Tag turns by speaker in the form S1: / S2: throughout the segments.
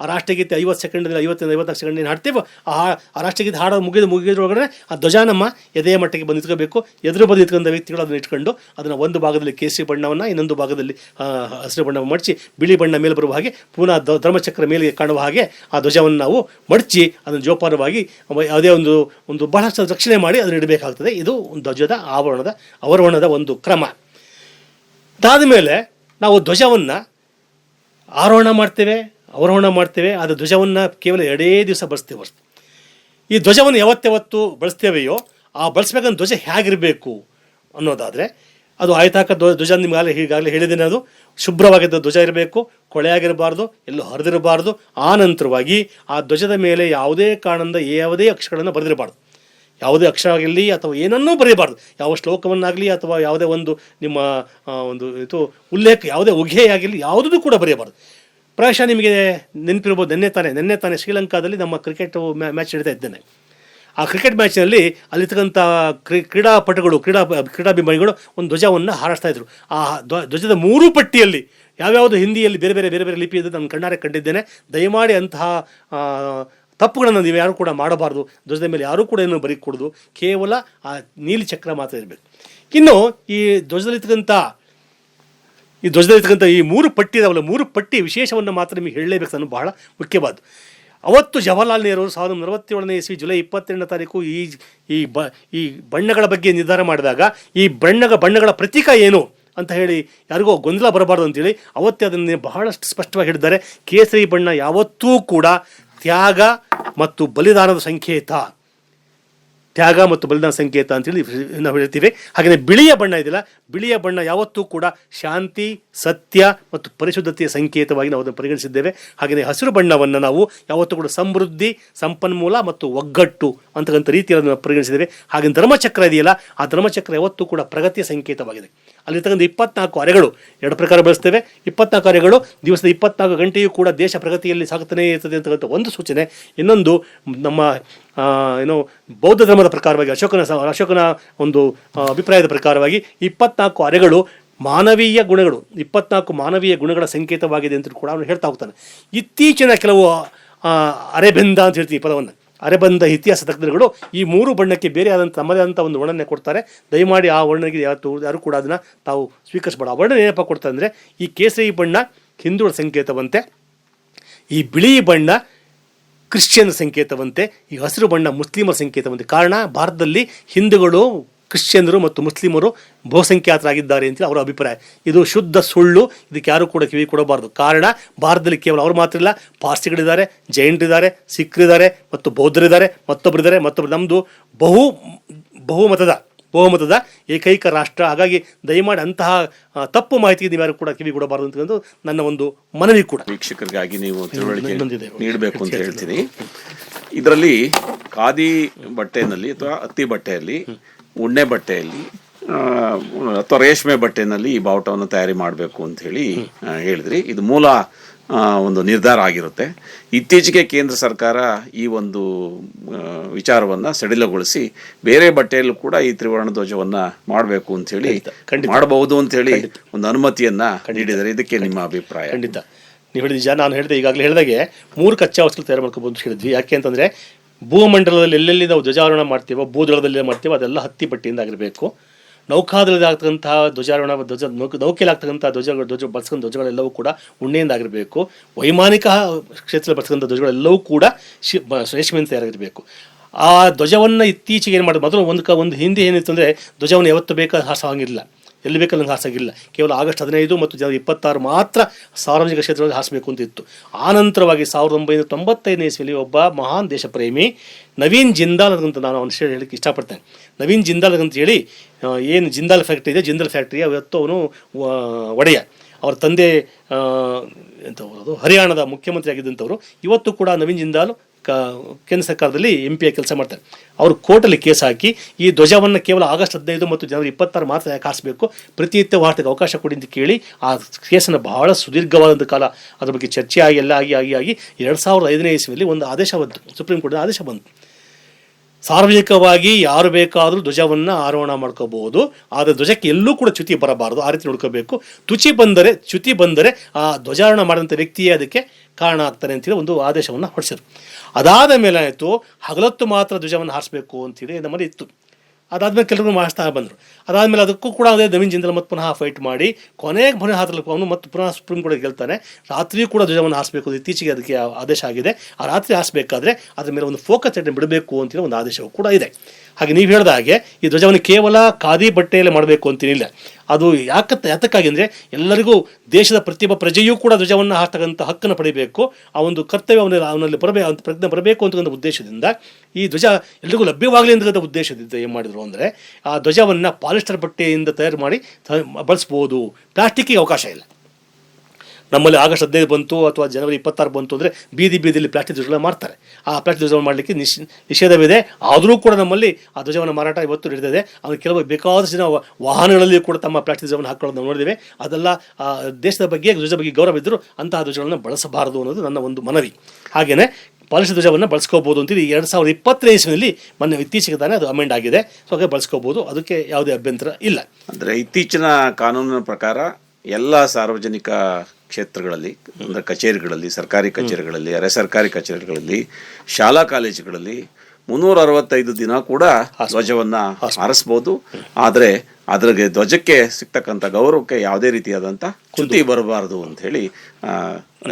S1: ಆ ರಾಷ್ಟ್ರಗೀತೆ ಐವತ್ತು ಸೆಕೆಂಡ್ ಐವತ್ತಿಂದ ಐವತ್ತು ಸೆಕೆಂಡ್ ಏನು ಹಾಡ್ತೀವೋ, ಆ ಆ ರಾಷ್ಟ್ರಗೀತೆ ಹಾಡೋದು ಮುಗಿದು ಮುಗಿದ್ರೊಳಗಡೆ ಆ ಧ್ವಜ ನಮ್ಮ ಎದೆಯ ಮಟ್ಟಿಗೆ ಬಂದು ನಿಂತ್ಕೋಬೇಕು. ಎದುರು ಬಂದು ನಿಂತ್ಕೊಂಡ ವ್ಯಕ್ತಿಗಳು ಅದನ್ನು ಇಟ್ಕೊಂಡು ಅದನ್ನು ಒಂದು ಭಾಗದಲ್ಲಿ ಕೇಸರಿ ಬಣ್ಣವನ್ನು, ಇನ್ನೊಂದು ಭಾಗದಲ್ಲಿ ಹಸಿರು ಬಣ್ಣವನ್ನು ಮಡಚಿ, ಬಿಳಿ ಬಣ್ಣ ಮೇಲೆ ಬರುವ ಹಾಗೆ ಪುನಃ ಧರ್ಮಚಕ್ರ ಮೇಲೆ ಕಾಣುವ ಹಾಗೆ ಆ ಧ್ವಜವನ್ನು ನಾವು ಮಡಚಿ ಅದನ್ನು ಜೋಪಾನವಾಗಿ ಯಾವುದೇ ಒಂದು ಒಂದು ಬಹಳಷ್ಟು ರಕ್ಷಣೆ ಮಾಡಿ ಅದನ್ನು ಇಡಬೇಕಾಗ್ತದೆ. ಇದು ಧ್ವಜದ ಆವರಣದ ಅವರೋಹಣದ ಒಂದು ಕ್ರಮ. ಅದಾದ ಮೇಲೆ ನಾವು ಧ್ವಜವನ್ನು ಆರೋಹಣ ಮಾಡ್ತೇವೆ. ಅವರೋಹಣ ಮಾಡ್ತೇವೆ ಅದು ಧ್ವಜವನ್ನು ಕೇವಲ ಎರಡೇ ದಿವಸ ಬಳಸ್ತೇವೆ ಈ ಧ್ವಜವನ್ನು ಯಾವತ್ತಾವತ್ತು ಬಳಸ್ತೇವೆಯೋ, ಆ ಬಳಸ್ಬೇಕಂತ ಧ್ವಜ ಹೇಗಿರಬೇಕು ಅನ್ನೋದಾದರೆ, ಅದು ಆಯತಾಕ ಧ್ವ, ಧ್ವಜ ನಿಮಗಾಗಲೇ ಈಗಾಗಲೇ ಹೇಳಿದ್ದೇನೆ ಅದು. ಶುಭ್ರವಾಗಿದ್ದ ಧ್ವಜ ಇರಬೇಕು ಕೊಳೆಯಾಗಿರಬಾರ್ದು ಎಲ್ಲೂ ಹರಿದಿರಬಾರ್ದು ಆ ನಂತರವಾಗಿ ಆ ಧ್ವಜದ ಮೇಲೆ ಯಾವುದೇ ಕಾರಣದಿಂದ ಯಾವುದೇ ಅಕ್ಷರಗಳನ್ನು ಬರೆದಿರಬಾರ್ದು. ಯಾವುದೇ ಅಕ್ಷರ ಆಗಿರಲಿ ಅಥವಾ ಏನನ್ನೂ ಬರೆಯಬಾರ್ದು. ಯಾವ ಶ್ಲೋಕವನ್ನಾಗಲಿ ಅಥವಾ ಯಾವುದೇ ಒಂದು ನಿಮ್ಮ ಒಂದು ಇದು ಉಲ್ಲೇಖ, ಯಾವುದೇ ಉಘೆ ಆಗಿರಲಿ ಯಾವುದೂ ಕೂಡ ಬರೆಯಬಾರ್ದು. ಪ್ರಾಯಶಃ ನಿಮಗೆ ನೆನಪಿರ್ಬೋದು, ನಿನ್ನೆ ತಾನೇ ನಿನ್ನೆ ತಾನೇ ಶ್ರೀಲಂಕಾದಲ್ಲಿ ನಮ್ಮ ಕ್ರಿಕೆಟ್ ಮ್ಯಾಚ್ ನಡೀತಾ ಇದ್ದೇನೆ. ಆ ಕ್ರಿಕೆಟ್ ಮ್ಯಾಚ್ನಲ್ಲಿ ಅಲ್ಲಿರ್ತಕ್ಕಂಥ ಕ್ರೀ, ಕ್ರೀಡಾಪಟುಗಳು, ಕ್ರೀಡಾ, ಕ್ರೀಡಾಭಿಮಾನಿಗಳು ಒಂದು ಧ್ವಜವನ್ನು ಹಾರಾಡ್ತಾ ಇದ್ರು. ಆ ಧ್ವಜದ ಮೂರು ಪಟ್ಟಿಯಲ್ಲಿ ಯಾವ್ಯಾವುದು ಹಿಂದಿಯಲ್ಲಿ ಬೇರೆ ಬೇರೆ ಬೇರೆ ಬೇರೆ ಲಿಪಿ ಇದ್ದು ನಾನು ಕಣ್ಣಾರೆ ಕಂಡಿದ್ದೇನೆ. ದಯಮಾಡಿ ಅಂತಹ ತಪ್ಪುಗಳನ್ನು ನೀವು ಯಾರು ಕೂಡ ಮಾಡಬಾರ್ದು. ಧ್ವಜದ ಮೇಲೆ ಯಾರೂ ಕೂಡ ಏನು ಬರೀಕೊಡೋದು ಕೇವಲ ಆ ನೀಲಿ ಚಕ್ರ ಮಾತ್ರ ಇರಬೇಕು. ಇನ್ನು ಈ ಧ್ವಜದಲ್ಲಿರ್ತಕ್ಕಂಥ ಈ ಧ್ವಜದಲ್ಲಿರ್ತಕ್ಕಂಥ ಈ ಮೂರು ಪಟ್ಟಿ ಇದಾವಲ್ಲ, ಮೂರು ಪಟ್ಟಿ ವಿಶೇಷವನ್ನು ಮಾತ್ರ ನಿಮಗೆ ಹೇಳಲೇಬೇಕು ಅನ್ನೋ ಬಹಳ ಮುಖ್ಯವಾದ್ದು. ಅವತ್ತು ಜವಾಹರ್ಲಾಲ್ ನೆಹರು ಸಾವಿರದ ನಲವತ್ತೇಳನೇ ಇಸ್ವಿ ಜುಲೈ ಇಪ್ಪತ್ತೆರಡನೇ ತಾರೀಕು ಈ ಈ ಬ, ಈ ಬಣ್ಣಗಳ ಬಗ್ಗೆ ನಿರ್ಧಾರ ಮಾಡಿದಾಗ ಈ ಬಣ್ಣಗ, ಬಣ್ಣಗಳ ಪ್ರತೀಕ ಏನು ಅಂತ ಹೇಳಿ ಯಾರಿಗೋ ಗೊಂದಲ ಬರಬಾರ್ದು ಅಂತೇಳಿ ಅವತ್ತೇ ಅದನ್ನು ಬಹಳಷ್ಟು ಸ್ಪಷ್ಟವಾಗಿ ಹೇಳಿದ್ದಾರೆ. ಕೇಸರಿ ಬಣ್ಣ ಯಾವತ್ತೂ ಕೂಡ ತ್ಯಾಗ ಮತ್ತು ಬಲಿದಾನದ ಸಂಕೇತ. ತ್ಯಾಗ ಮತ್ತು ಬಲಿದಾನ ಸಂಕೇತ ಅಂತೇಳಿ ನಾವು ಹೇಳ್ತೀವಿ. ಹಾಗೆಯೇ ಬಿಳಿಯ ಬಣ್ಣ ಇದೆಯಲ್ಲ, ಬಿಳಿಯ ಬಣ್ಣ ಯಾವತ್ತೂ ಕೂಡ ಶಾಂತಿ, ಸತ್ಯ ಮತ್ತು ಪರಿಶುದ್ಧತೆಯ ಸಂಕೇತವಾಗಿ ನಾವು ಅದನ್ನು ಪರಿಗಣಿಸಿದ್ದೇವೆ. ಹಾಗೆಯೇ ಹಸಿರು ಬಣ್ಣವನ್ನು ನಾವು ಯಾವತ್ತೂ ಕೂಡ ಸಮೃದ್ಧಿ, ಸಂಪನ್ಮೂಲ ಮತ್ತು ಒಗ್ಗಟ್ಟು ಅಂತಕ್ಕಂಥ ರೀತಿಯಲ್ಲಿ ನಾವು ಪರಿಗಣಿಸಿದ್ದೇವೆ. ಹಾಗೆ ಧರ್ಮಚಕ್ರ ಇದೆಯಲ್ಲ, ಆ ಧರ್ಮಚಕ್ರ ಯಾವತ್ತೂ ಕೂಡ ಪ್ರಗತಿಯ ಸಂಕೇತವಾಗಿದೆ. ಅಲ್ಲಿರ್ತಕ್ಕಂಥ ಇಪ್ಪತ್ನಾಲ್ಕು ಅರೆಗಳು, ಎರಡು ಪ್ರಕಾರ ಬಳಸ್ತೇವೆ. ಇಪ್ಪತ್ನಾಲ್ಕು ಅರೆಗಳು, ದಿವಸದ ಇಪ್ಪತ್ನಾಲ್ಕು ಗಂಟೆಯೂ ಕೂಡ ದೇಶ ಪ್ರಗತಿಯಲ್ಲಿ ಸಾಗುತ್ತಾನೆ ಇರ್ತದೆ ಅಂತಕ್ಕಂಥ ಒಂದು ಸೂಚನೆ. ಇನ್ನೊಂದು ನಮ್ಮ ಏನು ಬೌದ್ಧ ಧರ್ಮದ ಪ್ರಕಾರವಾಗಿ ಅಶೋಕನ ಅಶೋಕನ ಒಂದು ಅಭಿಪ್ರಾಯದ ಪ್ರಕಾರವಾಗಿ ಇಪ್ಪತ್ನಾಲ್ಕು ಅರೆಗಳು ಮಾನವೀಯ ಗುಣಗಳು, ಇಪ್ಪತ್ನಾಲ್ಕು ಮಾನವೀಯ ಗುಣಗಳ ಸಂಕೇತವಾಗಿದೆ ಅಂತ ಕೂಡ ಅವನು ಹೇಳ್ತಾ ಹೋಗ್ತಾನೆ. ಇತ್ತೀಚಿನ ಕೆಲವು ಅರೆಬೆಂದ ಅಂತ ಹೇಳ್ತೀವಿ ಪದವನ್ನು. ಅರೆಬಂದ ಇತಿಹಾಸ ತಜ್ಞರುಗಳು ಈ ಮೂರು ಬಣ್ಣಕ್ಕೆ ಬೇರೆ ಆದಂಥ ತಮ್ಮದೇ ಆದಂಥ ಒಂದು ವರ್ಣನೆ ಕೊಡ್ತಾರೆ. ದಯಮಾಡಿ ಆ ವರ್ಣನೆಗೆ ಯಾವತ್ತು ಯಾರು ಕೂಡ ಅದನ್ನು ತಾವು ಸ್ವೀಕರಿಸಬೇಡ. ಆ ವರ್ಣನೆ ಏನಪ್ಪ ಕೊಡ್ತಾರೆ ಅಂದರೆ ಈ ಕೇಸರಿ ಬಣ್ಣ ಹಿಂದುಳ ಸಂಕೇತವಂತೆ, ಈ ಬಿಳಿ ಬಣ್ಣ ಕ್ರಿಶ್ಚಿಯನ್ ಸಂಕೇತವಂತೆ, ಈ ಹಸಿರು ಬಣ್ಣ ಮುಸ್ಲಿಮರ ಸಂಕೇತವಂತೆ. ಕಾರಣ, ಭಾರತದಲ್ಲಿ ಹಿಂದೂಗಳು, ಕ್ರಿಶ್ಚಿಯನ್ರು ಮತ್ತು ಮುಸ್ಲಿಮರು ಬಹುಸಂಖ್ಯಾತರಾಗಿದ್ದಾರೆ ಅಂತ ಅವರ ಅಭಿಪ್ರಾಯ. ಇದು ಶುದ್ಧ ಸುಳ್ಳು, ಇದಕ್ಕೆ ಯಾರು ಕೂಡ ಕಿವಿ ಕೊಡಬಾರ್ದು. ಕಾರಣ, ಭಾರತದಲ್ಲಿ ಕೇವಲ ಅವರು ಮಾತ್ರ ಇಲ್ಲ, ಪಾರ್ಸಿಗಳಿದ್ದಾರೆ, ಜೈನರಿದ್ದಾರೆ, ಸಿಖ್ರಿದ್ದಾರೆ ಮತ್ತು ಬೌದ್ಧರಿದ್ದಾರೆ, ಮತ್ತೊಬ್ಬರಿದ್ದಾರೆ, ಮತ್ತೊಬ್ಬರು. ನಮ್ಮದು ಬಹು, ಬಹುಮತದ ಬಹುಮತದ ಏಕೈಕ ರಾಷ್ಟ್ರ. ಹಾಗಾಗಿ ದಯಮಾಡಿ ಅಂತಹ ತಪ್ಪು ಮಾಹಿತಿಗೆ ನೀವು ಯಾರು ಕೂಡ ಕಿವಿ ಕೊಡಬಾರದು ಅಂತಕ್ಕಂಥ ನನ್ನ ಒಂದು ಮನವಿ ಕೂಡ.
S2: ವೀಕ್ಷಕರಿಗಾಗಿ ನೀವು ತಿಳುವಳಿಕೆ ನೀಡಬೇಕು ಅಂತ ಹೇಳ್ತೀನಿ. ಇದರಲ್ಲಿ ಖಾದಿ ಬಟ್ಟೆನಲ್ಲಿ ಅಥವಾ ಹತ್ತಿ ಬಟ್ಟೆಯಲ್ಲಿ ಉಣ್ಣೆ ಬಟ್ಟೆಯಲ್ಲಿ ಅಥವಾ ರೇಷ್ಮೆ ಬಟ್ಟೆನಲ್ಲಿ ಈ ಬಾವುಟವನ್ನು ತಯಾರಿ ಮಾಡಬೇಕು ಅಂತ ಹೇಳಿ ಹೇಳಿದ್ರಿ. ಇದು ಮೂಲ ಒಂದು ನಿರ್ಧಾರ ಆಗಿರುತ್ತೆ. ಇತ್ತೀಚೆಗೆ ಕೇಂದ್ರ ಸರ್ಕಾರ ಈ ಒಂದು ವಿಚಾರವನ್ನು ಸಡಿಲಗೊಳಿಸಿ ಬೇರೆ ಬಟ್ಟೆಯಲ್ಲೂ ಕೂಡ ಈ ತ್ರಿವರ್ಣ ಧ್ವಜವನ್ನು ಮಾಡಬೇಕು
S1: ಅಂಥೇಳಿ.
S2: ಮಾಡಬಹುದು ಅಂಥೇಳಿ ಒಂದು ಅನುಮತಿಯನ್ನು ನೀಡಿದ್ದಾರೆ. ಇದಕ್ಕೆ ನಿಮ್ಮ ಅಭಿಪ್ರಾಯ?
S1: ಖಂಡಿತ. ನೀವು ಹೇಳಿದ ನಿಜ ನಾನು ಹೇಳಿದೆ ಈಗಾಗಲೇ ಹೇಳಿದಾಗೆ ಮೂರು ಕಚ್ಚಾ ವಸ್ತುಗಳು ತಯಾರು ಮಾಡ್ಕೋಬೋದು ಅಂತ ಹೇಳಿದ್ವಿ. ಯಾಕೆ ಅಂತಂದರೆ ಭೂಮಂಡಲದಲ್ಲಿ ಎಲ್ಲೆಲ್ಲಿ ನಾವು ಧ್ವಜಾರೋಹಣ ಮಾಡ್ತೀವೋ ಭೂದಳದಲ್ಲಿ ಮಾಡ್ತೀವೋ ಅದೆಲ್ಲ ಹತ್ತಿ ಬಟ್ಟೆಯಿಂದ ಆಗಿರಬೇಕು. ನೌಕಾದಳದಲ್ಲಿ ಆಗ್ತಕ್ಕಂತಹ ಧ್ವಜಾರೋಹಣ ಧ್ವಜ ನೌಕ ನೌಕೆಯಲ್ಲಿ ಆಗ್ತಕ್ಕಂಥ ಧ್ವಜ ಧ್ವಜ ಬಳಸ್ಕೊಂಡ ಧ್ವಜಗಳೆಲ್ಲವೂ ಕೂಡ ಉಣ್ಣೆಯಿಂದ ಆಗಿರಬೇಕು. ವೈಮಾನಿಕ ಕ್ಷೇತ್ರದಲ್ಲಿ ಬಳಸ್ಕೊಂಥ ಧ್ವಜಗಳೆಲ್ಲವೂ ಕೂಡ ಶಿ ರೇಷ್ಮೆಯಿಂದ ತಯಾರಾಗಿರಬೇಕು. ಆ ಧ್ವಜವನ್ನು ಇತ್ತೀಚೆಗೆ ಏನು ಮಾಡೋದು ಮೊದಲು ಒಂದು ಕ, ಒಂದು ಹಿಂದೆ ಏನಿತ್ತು ಅಂದರೆ ಧ್ವಜವನ್ನು ಯಾವತ್ತು ಬೇಕಾದ ಹಾರಿಸೋಂಗಿಲ್ಲ ಎಲ್ಲಿ ಬೇಕಲ್ಲಿ ನಂಗೆ ಹಾರಿಸೋಂಗಿಲ್ಲ ಕೇವಲ ಆಗಸ್ಟ್ ಹದಿನೈದು ಮತ್ತು ಜನವರಿ ಇಪ್ಪತ್ತಾರು ಮಾತ್ರ ಸಾರ್ವಜನಿಕ ಕ್ಷೇತ್ರದಲ್ಲಿ ಹಾಸಬೇಕು ಅಂತ ಇತ್ತು. ಆನಂತರವಾಗಿ ಸಾವಿರದ ಒಂಬೈನೂರ ತೊಂಬತ್ತೈದನೇ ಇಸ್ವಿಯಲ್ಲಿ ಒಬ್ಬ ಮಹಾನ್ ದೇಶಪ್ರೇಮಿ, ನವೀನ್ ಜಿಂದಾಲ್ ಅಂತ ನಾನು ಅವನು ಹೇಳಲಿಕ್ಕೆ ಇಷ್ಟಪಡ್ತೇನೆ. ನವೀನ್ ಜಿಂದಾಲ್ ಅಂತ ಹೇಳಿ ಏನು ಜಿಂದಾಲ್ ಫ್ಯಾಕ್ಟ್ರಿ ಇದೆ, ಜಿಂದಾಲ್ ಫ್ಯಾಕ್ಟ್ರಿ ಅವತ್ತು ಅವನು ಒಡೆಯ. ಅವರ ತಂದೆ ಎಂಥವ್ರು ಹರಿಯಾಣದ ಮುಖ್ಯಮಂತ್ರಿ ಆಗಿದ್ದಂಥವ್ರು ಇವತ್ತು ಕೂಡ ನವೀನ್ ಜಿಂದಾಲ್ ಕೇಂದ್ರ ಸರ್ಕಾರದಲ್ಲಿ ಎಂ ಪಿ ಕೆಲಸ ಮಾಡ್ತಾರೆ. ಅವರು ಕೋರ್ಟಲ್ಲಿ ಕೇಸ್ ಹಾಕಿ ಈ ಧ್ವಜವನ್ನು ಕೇವಲ ಆಗಸ್ಟ್ ಹದಿನೈದು ಮತ್ತು ಜನವರಿ ಇಪ್ಪತ್ತಾರು ಮಾತ್ರ ಯಾಕೆ ಹಾರಿಸಬೇಕು? ಪ್ರತಿನಿತ್ಯ ವಾರ್ತೆಗೆ ಅವಕಾಶ ಕೊಡಿ ಅಂತ ಕೇಳಿ ಆ ಕೇಸನ್ನು ಬಹಳ ಸುದೀರ್ಘವಾದಂಥ ಕಾಲ ಅದ್ರ ಬಗ್ಗೆ ಚರ್ಚೆ ಆಗಿ, ಎಲ್ಲ ಆಗಿ ಆಗಿ ಆಗಿ ಎರಡು ಸಾವಿರದ ಐದನೇ ಇಸ್ವಿಯಲ್ಲಿ ಒಂದು ಆದೇಶ ಬಂತು. ಸುಪ್ರೀಂ ಕೋರ್ಟಿನ ಆದೇಶ ಬಂತು. ಸಾರ್ವಜನಿಕವಾಗಿ ಯಾರು ಬೇಕಾದರೂ ಧ್ವಜವನ್ನು ಆರೋಹಣ ಮಾಡ್ಕೋಬಹುದು. ಆದರೆ ಧ್ವಜಕ್ಕೆ ಎಲ್ಲೂ ಕೂಡ ಚ್ಯುತಿ ಬರಬಾರದು. ಆ ರೀತಿ ನೋಡ್ಕೋಬೇಕು. ತುಚಿ ಬಂದರೆ, ಚ್ಯುತಿ ಬಂದರೆ ಆ ಧ್ವಜಾರೋಹಣ ಮಾಡಿದಂಥ ವ್ಯಕ್ತಿಯೇ ಅದಕ್ಕೆ ಕಾರಣ ಆಗ್ತಾನೆ ಅಂತೇಳಿ ಒಂದು ಆದೇಶವನ್ನು ಹೊರಡಿಸಿದ್ರು. ಅದಾದ ಮೇಲೆ ಆಯಿತು ಹಗಲತ್ತು ಮಾತ್ರ ಧ್ವಜವನ್ನು ಹಾರಿಸಬೇಕು ಅಂತೇಳಿ ನಮ್ಮಲ್ಲಿ ಇತ್ತು. ಅದಾದ್ಮೇಲೆ ಕೆಲವರು ಮಾಡಿಸ್ತಾ ಬಂದರು. ಅದಾದಮೇಲೆ ಅದಕ್ಕೂ ಕೂಡ ಅದೇ ನವೀನ್ ಜಿಂದಲ್ ಮತ್ತೆ ಪುನಃ ಫೈಟ್ ಮಾಡಿ ಕೊನೆಗೆ ಮನೆ ಹಾತಲ್ಲಿ ಅವನು ಮತ್ತು ಪುನಃ ಸುಪ್ರೀಂ ಕೋರ್ಟ್ ಗೆಲ್ತಾನೆ. ರಾತ್ರಿಯೂ ಕೂಡ ಧ್ವಜವನ್ನು ಹಾರಿಸಬೇಕು ಇತ್ತೀಚೆಗೆ ಅದಕ್ಕೆ ಆದೇಶ ಆಗಿದೆ. ಆ ರಾತ್ರಿ ಹಾರಿಸಬೇಕಾದ್ರೆ ಅದ್ರ ಮೇಲೆ ಒಂದು ಫೋಕಸ್ ಬಿಡಬೇಕು ಅಂತ ಒಂದು ಆದೇಶವೂ ಕೂಡ ಇದೆ. ಹಾಗೆ ನೀವು ಹೇಳಿದ ಹಾಗೆ ಈ ಧ್ವಜವನ್ನು ಕೇವಲ ಖಾದಿ ಬಟ್ಟೆಯಲ್ಲೇ ಮಾಡಬೇಕು ಅಂತೇನಿಲ್ಲ ಅದು ಯಾಕತ್ತ ಯಾತಕ್ಕಾಗಿ ಅಂದರೆ ಎಲ್ಲರಿಗೂ ದೇಶದ ಪ್ರತಿಯೊಬ್ಬ ಪ್ರಜೆಯೂ ಕೂಡ ಧ್ವಜವನ್ನು ಹಾಕ್ತಕ್ಕಂಥ ಹಕ್ಕನ್ನು ಪಡಿಬೇಕು. ಆ ಒಂದು ಕರ್ತವ್ಯ ಅವನಲ್ಲಿ ಅವನಲ್ಲಿ ಬರಬೇಕು ಅಂತ ಪ್ರಜ್ಞೆ ಬರಬೇಕು ಅಂತಕ್ಕಂಥ ಉದ್ದೇಶದಿಂದ ಈ ಧ್ವಜ ಎಲ್ಲರಿಗೂ ಲಭ್ಯವಾಗಲಿ ಅಂತಕ್ಕಂಥ ಉದ್ದೇಶದಿಂದ ಏನು ಮಾಡಿದ್ರು ಅಂದರೆ ಆ ಧ್ವಜವನ್ನು ಪಾಲಿಸ್ಟರ್ ಬಟ್ಟೆಯಿಂದ ತಯಾರು ಮಾಡಿ ಬಳಸ್ಬೋದು. ಪ್ಲಾಸ್ಟಿಕ್ಕಿಗೆ ಅವಕಾಶ ಇಲ್ಲ. ನಮ್ಮಲ್ಲಿ ಆಗಸ್ಟ್ ಹದಿನೈದು ಬಂತು ಅಥವಾ ಜನವರಿ ಇಪ್ಪತ್ತಾರು ಬಂತು ಅಂದರೆ ಬೀದಿ ಬೀದಿಯಲ್ಲಿ ಪ್ಲಾಸ್ಟಿಕ್ ಧ್ವಜಗಳನ್ನ ಮಾಡ್ತಾರೆ ಆ ಪ್ಲಾಸ್ಟಿಕ್ ಧ್ವಜವನ್ನು ಮಾಡಲಿಕ್ಕೆ ನಿಷ್, ನಿಷೇಧವಿದೆ. ಆದರೂ ಕೂಡ ನಮ್ಮಲ್ಲಿ ಆ ಧ್ವಜವನ್ನು ಮಾರಾಟ ಇವತ್ತು ನಡೆದಿದೆ. ಅದು ಕೆಲವು ಬೇಕಾದಷ್ಟು ಜನ ವಾಹನಗಳಲ್ಲಿ ಕೂಡ ತಮ್ಮ ಪ್ಲಾಸ್ಟಿಕ್ ಧ್ವಜವನ್ನು ಹಾಕೊಳ್ಳೋದು ನಾವು ನೋಡಿದ್ದೇವೆ. ಅದೆಲ್ಲ ದೇಶದ ಬಗ್ಗೆ ಧ್ವಜ ಬಗ್ಗೆ ಗೌರವ ಇದ್ದರೂ ಅಂತಹ ಧ್ವಜಗಳನ್ನು ಬಳಸಬಾರದು ಅನ್ನೋದು ನನ್ನ ಒಂದು ಮನವಿ. ಹಾಗೆಯೇ ಪಾಲಿಶ ಧ್ವಜವನ್ನು ಬಳಸ್ಕೋಬೋದು ಅಂತೇಳಿ ಎರಡು ಸಾವಿರದ ಇಪ್ಪತ್ತನೇ ಇಸ್ವಿನಲ್ಲಿ ಮೊನ್ನೆ ಇತ್ತೀಚೆಗೆ ತಾನೇ ಅದು ಅಮೆಂಡ್ ಆಗಿದೆ. ಸೊ ಹಾಗೆ ಬಳಸ್ಕೋಬೋದು. ಅದಕ್ಕೆ ಯಾವುದೇ ಅಭ್ಯಂತರ ಇಲ್ಲ.
S2: ಅಂದರೆ ಇತ್ತೀಚಿನ ಕಾನೂನಿನ ಪ್ರಕಾರ ಎಲ್ಲ ಸಾರ್ವಜನಿಕ ಕ್ಷೇತ್ರಗಳಲ್ಲಿ ಅಂದರೆ ಕಚೇರಿಗಳಲ್ಲಿ ಸರ್ಕಾರಿ ಕಚೇರಿಗಳಲ್ಲಿ ಅರೆ ಸರ್ಕಾರಿ ಕಚೇರಿಗಳಲ್ಲಿ ಶಾಲಾ ಕಾಲೇಜುಗಳಲ್ಲಿ ಮುನ್ನೂರ ಅರವತ್ತೈದು ದಿನ ಕೂಡ ಧ್ವಜವನ್ನ ಹಾರಿಸ್ಬೋದು. ಆದರೆ ಅದರಿಗೆ ಧ್ವಜಕ್ಕೆ ಸಿಗ್ತಕ್ಕಂಥ ಗೌರವಕ್ಕೆ ಯಾವುದೇ ರೀತಿಯಾದಂಥ ಕುಂತಿ ಬರಬಾರದು ಅಂತ ಹೇಳಿ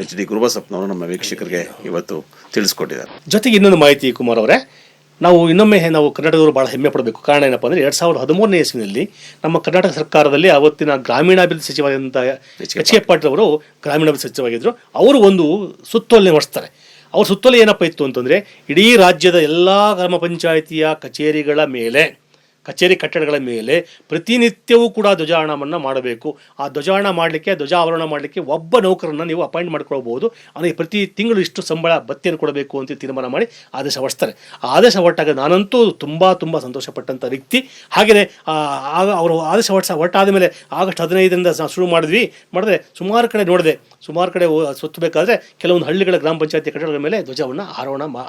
S2: ಎಚ್ ಡಿ ಗುರುಬಸಪ್ಪನವರು ನಮ್ಮ ವೀಕ್ಷಕರಿಗೆ ಇವತ್ತು ತಿಳಿಸ್ಕೊಟ್ಟಿದ್ದಾರೆ.
S1: ಜೊತೆಗೆ ಇನ್ನೊಂದು ಮಾಹಿತಿ ಕುಮಾರ್ ಅವರೇ ನಾವು ಇನ್ನೊಮ್ಮೆ ನಾವು ಕರ್ನಾಟಕದವರು ಭಾಳ ಹೆಮ್ಮೆ ಪಡಬೇಕು. ಕಾರಣ ಏನಪ್ಪ ಅಂದರೆ ಎರಡು ಸಾವಿರದ ಹದಿಮೂರನೇ ಇಸ್ವಿನಲ್ಲಿ ನಮ್ಮ ಕರ್ನಾಟಕ ಸರ್ಕಾರದಲ್ಲಿ ಅವತ್ತಿನ ಗ್ರಾಮೀಣಾಭಿವೃದ್ಧಿ ಸಚಿವರಾದಂಥ ಎಚ್ ಕೆ ಪಾಟೀಲ್ ಅವರು ಗ್ರಾಮೀಣಾಭಿವೃದ್ಧಿ ಸಚಿವರಾಗಿದ್ದರು ಅವರು ಒಂದು ಸುತ್ತೋಲೆ ಮಾಡಿಸ್ತಾರೆ ಅವ್ರ ಸುತ್ತೋಲೆ ಏನಪ್ಪ ಇತ್ತು ಅಂತಂದರೆ ಇಡೀ ರಾಜ್ಯದ ಎಲ್ಲ ಗ್ರಾಮ ಪಂಚಾಯಿತಿಯ ಕಚೇರಿಗಳ ಮೇಲೆ ಕಚೇರಿ ಕಟ್ಟಡಗಳ ಮೇಲೆ ಪ್ರತಿನಿತ್ಯವೂ ಕೂಡ ಧ್ವಜಾರೋಹಣವನ್ನು ಮಾಡಬೇಕು. ಆ ಧ್ವಜಾರೋಹಣ ಮಾಡಲಿಕ್ಕೆ ಧ್ವಜಾವರಣ ಮಾಡಲಿಕ್ಕೆ ಒಬ್ಬ ನೌಕರನ್ನು ನೀವು ಅಪಾಯಿಂಟ್ ಮಾಡ್ಕೊಳ್ಬೋದು ಅಂದರೆ ಪ್ರತಿ ತಿಂಗಳು ಇಷ್ಟು ಸಂಬಳ ಭತ್ತೆಯನ್ನು ಕೊಡಬೇಕು ಅಂತ ತೀರ್ಮಾನ ಮಾಡಿ ಆದೇಶ ಹೊರಡಿಸ್ತಾರೆ. ಆ ಆದೇಶ ಹೊರಟಾಗ ನಾನಂತೂ ತುಂಬ ತುಂಬ ಸಂತೋಷಪಟ್ಟಂಥ ವ್ಯಕ್ತಿ. ಹಾಗೆಯೇ ಅವರು ಆದೇಶ ಹೊರಟ ಹೊರಟಾದ ಮೇಲೆ ಆಗಸ್ಟ್ ಹದಿನೈದರಿಂದ ಶುರು ಮಾಡಿದ್ವಿ. ಮಾಡಿದ್ರೆ ಸುಮಾರು ಕಡೆ ನೋಡಿದೆ. ಸುಮಾರು ಕಡೆ ಸುತ್ತಬೇಕಾದ್ರೆ ಕೆಲವೊಂದು ಹಳ್ಳಿಗಳ ಗ್ರಾಮ ಪಂಚಾಯತಿ ಕಟ್ಟಡಗಳ ಮೇಲೆ ಧ್ವಜವನ್ನು ಆರೋಹಣ ಮಾ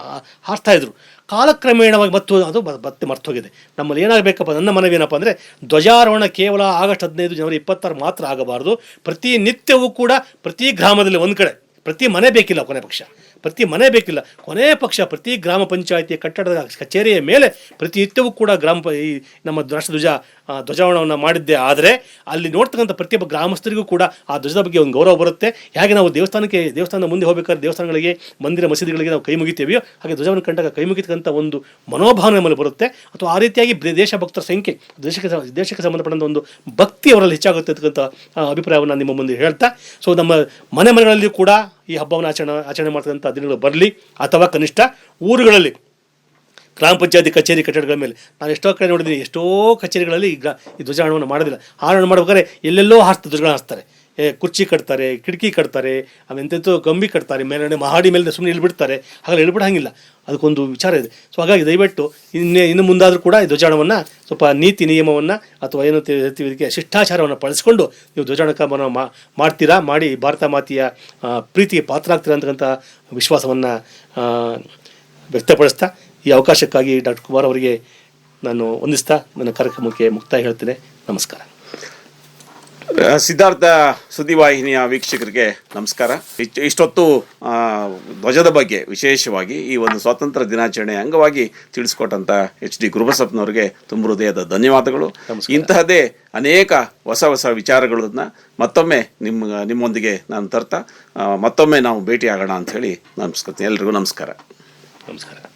S1: ಇದ್ರು. ಕಾಲಕ್ರಮೇಣವಾಗಿ ಮತ್ತು ಅದು ಮತ್ತೆ ಮರ್ತೋಗಿದೆ. ನಮ್ಮಲ್ಲಿ ಏನಾಗಬೇಕಪ್ಪ ನನ್ನ ಏನಪ್ಪ ಅಂದರೆ, ಧ್ವಜಾರೋಹಣ ಕೇವಲ ಆಗಸ್ಟ್ ಹದಿನೈದು ಜನವರಿ ಇಪ್ಪತ್ತಾರು ಮಾತ್ರ ಆಗಬಾರ್ದು. ಪ್ರತಿ ನಿತ್ಯವೂ ಕೂಡ ಪ್ರತಿ ಗ್ರಾಮದಲ್ಲಿ ಒಂದು ಕಡೆ, ಪ್ರತಿ ಮನೆ ಬೇಕಿಲ್ಲ ಕೊನೆ ಪಕ್ಷ. ಪ್ರತಿ ಮನೆ ಬೇಕಿಲ್ಲ. ಕೊನೆ ಪಕ್ಷ ಪ್ರತಿ ಗ್ರಾಮ ಪಂಚಾಯತಿಯ ಕಟ್ಟಡದ ಕಚೇರಿಯ ಮೇಲೆ ಪ್ರತಿನಿತ್ಯವೂ ಕೂಡ ಗ್ರಾಮ ಈ ನಮ್ಮ ರಾಷ್ಟ್ರಧ್ವಜ ಧ್ವಜಾವಣವನ್ನು ಮಾಡಿದ್ದೆ. ಆದರೆ ಅಲ್ಲಿ ನೋಡ್ತಕ್ಕಂಥ ಪ್ರತಿಯೊಬ್ಬ ಗ್ರಾಮಸ್ಥರಿಗೂ ಕೂಡ ಆ ಧ್ವಜದ ಬಗ್ಗೆ ಒಂದು ಗೌರವ ಬರುತ್ತೆ. ಹೇಗೆ ನಾವು ದೇವಸ್ಥಾನಕ್ಕೆ, ದೇವಸ್ಥಾನದ ಮುಂದೆ ಹೋಗಬೇಕಾದ್ರೆ ದೇವಸ್ಥಾನಗಳಿಗೆ, ಮಂದಿರ ಮಸೀದಿಗಳಿಗೆ ನಾವು ಕೈ ಮುಗಿತೀವಿಯೋ, ಹಾಗೆ ಧ್ವಜವನ್ನು ಕಂಡಾಗ ಕೈ ಮುಗಿತಕ್ಕಂಥ ಒಂದು ಮನೋಭಾವನೆ ನಮ್ಮಲ್ಲಿ ಬರುತ್ತೆ. ಅಥವಾ ಆ ರೀತಿಯಾಗಿ ದೇಶಭಕ್ತರ ಸಂಖ್ಯೆ, ದೇಶಕ್ಕೆ ದೇಶಕ್ಕೆ ಸಂಬಂಧಪಟ್ಟಂಥ ಒಂದು ಭಕ್ತಿ ಅವರಲ್ಲಿ ಹೆಚ್ಚಾಗುತ್ತೆ ಅಂತಕ್ಕಂಥ ಅಭಿಪ್ರಾಯವನ್ನು ನಿಮ್ಮ ಮುಂದೆ ಹೇಳ್ತಾ. ಸೊ ನಮ್ಮ ಮನೆ ಮನೆಗಳಲ್ಲಿ ಕೂಡ ಈ ಹಬ್ಬವನ್ನು ಆಚರಣೆ ಆಚರಣೆ ಮಾಡ್ತಕ್ಕಂಥ ದಿನಗಳು ಬರಲಿ ಅಥವಾ ಕನಿಷ್ಠ ಊರುಗಳಲ್ಲಿ ಗ್ರಾಮ ಪಂಚಾಯತಿ ಕಚೇರಿ ಕಟ್ಟಡಗಳ ಮೇಲೆ. ನಾನು ಎಷ್ಟೋ ಕಡೆ ನೋಡಿದ್ದೀನಿ, ಎಷ್ಟೋ ಕಚೇರಿಗಳಲ್ಲಿ ಈ ಧ್ವಜಾರೋಹಣವನ್ನು ಮಾಡೋದಿಲ್ಲ. ಆರೋಹಣ ಮಾಡ್ಬೇಕಾದ್ರೆ ಎಲ್ಲೆಲ್ಲೋ ಹಾಸ್ತ ಧ್ವಜಗಳನ್ನ ಹಾಸ್ತಾರೆ ಕುರ್ಚಿ ಕಟ್ತಾರೆ, ಕಿಟಕಿ ಕಟ್ತಾರೆ ಎಂತೆಂತೋ ಗಂಬಿ ಕಟ್ತಾರೆ, ಮೇಲೆ ಮಹಾಡಿ ಮೇಲೆ ಸುಮ್ಮನೆ ಇಳ್ಬಿಡ್ತಾರೆ ಹಾಗೆ ಇಳ್ಬಿಡಂಗಿಲ್ಲ ಅದಕ್ಕೊಂದು ವಿಚಾರ ಇದೆ. ಸೊ ಹಾಗಾಗಿ ದಯವಿಟ್ಟು ಇನ್ನೇ, ಇನ್ನು ಮುಂದಾದರೂ ಕೂಡ ಈ ಧ್ವಜಾಣವನ್ನು ಸ್ವಲ್ಪ ನೀತಿ ನಿಯಮವನ್ನು ಅಥವಾ ಏನು ಇದಕ್ಕೆ ಶಿಷ್ಟಾಚಾರವನ್ನು ಬಳಸ್ಕೊಂಡು ನೀವು ಮಾ, ಮಾಡ್ತೀರಾ, ಮಾಡಿ ಭಾರತ ಮಾತೆಯ ಪ್ರೀತಿಗೆ ಪಾತ್ರ ಪಾತ್ರರಾಗ್ತೀರಾ ಅಂತಕ್ಕಂಥ ವಿಶ್ವಾಸವನ್ನು ವ್ಯಕ್ತಪಡಿಸ್ತಾ ಈ ಅವಕಾಶಕ್ಕಾಗಿ ಡಾಕ್ಟರ್ ಕುಮಾರ್ ಅವರಿಗೆ ನಾನು ವಂದಿಸ್ತಾ, ನನ್ನ ಕಾರ್ಯಕ್ರಮಕ್ಕೆ ಮುಕ್ತಾಯ ಹೇಳ್ತೇನೆ. ನಮಸ್ಕಾರ.
S2: ಸಿದ್ಧಾರ್ಥ ಸುದ್ದಿವಾಹಿನಿಯ ವೀಕ್ಷಕರಿಗೆ ನಮಸ್ಕಾರ. ಇಚ್- ಇಷ್ಟೊತ್ತು ಧ್ವಜದ ಬಗ್ಗೆ ವಿಶೇಷವಾಗಿ ಈ ಒಂದು ಸ್ವಾತಂತ್ರ್ಯ ದಿನಾಚರಣೆ ಅಂಗವಾಗಿ ತಿಳಿಸ್ಕೊಟ್ಟಂತ ಎಚ್ ಡಿ ಗುರುಬಸಪ್ಪನವರಿಗೆ ತುಂಬ ಹೃದಯದ ಧನ್ಯವಾದಗಳು. ಇಂತಹದೇ ಅನೇಕ ಹೊಸ ಹೊಸ ವಿಚಾರಗಳನ್ನ ಮತ್ತೊಮ್ಮೆ ನಿಮ್ಮ ನಿಮ್ಮೊಂದಿಗೆ ನಾನು ತರ್ತಾ ಮತ್ತೊಮ್ಮೆ ನಾವು ಭೇಟಿ ಆಗೋಣ ಅಂತ ಹೇಳಿ ನಮಸ್ಕೃತಿ ಎಲ್ರಿಗೂ ನಮಸ್ಕಾರ.
S1: ನಮಸ್ಕಾರ.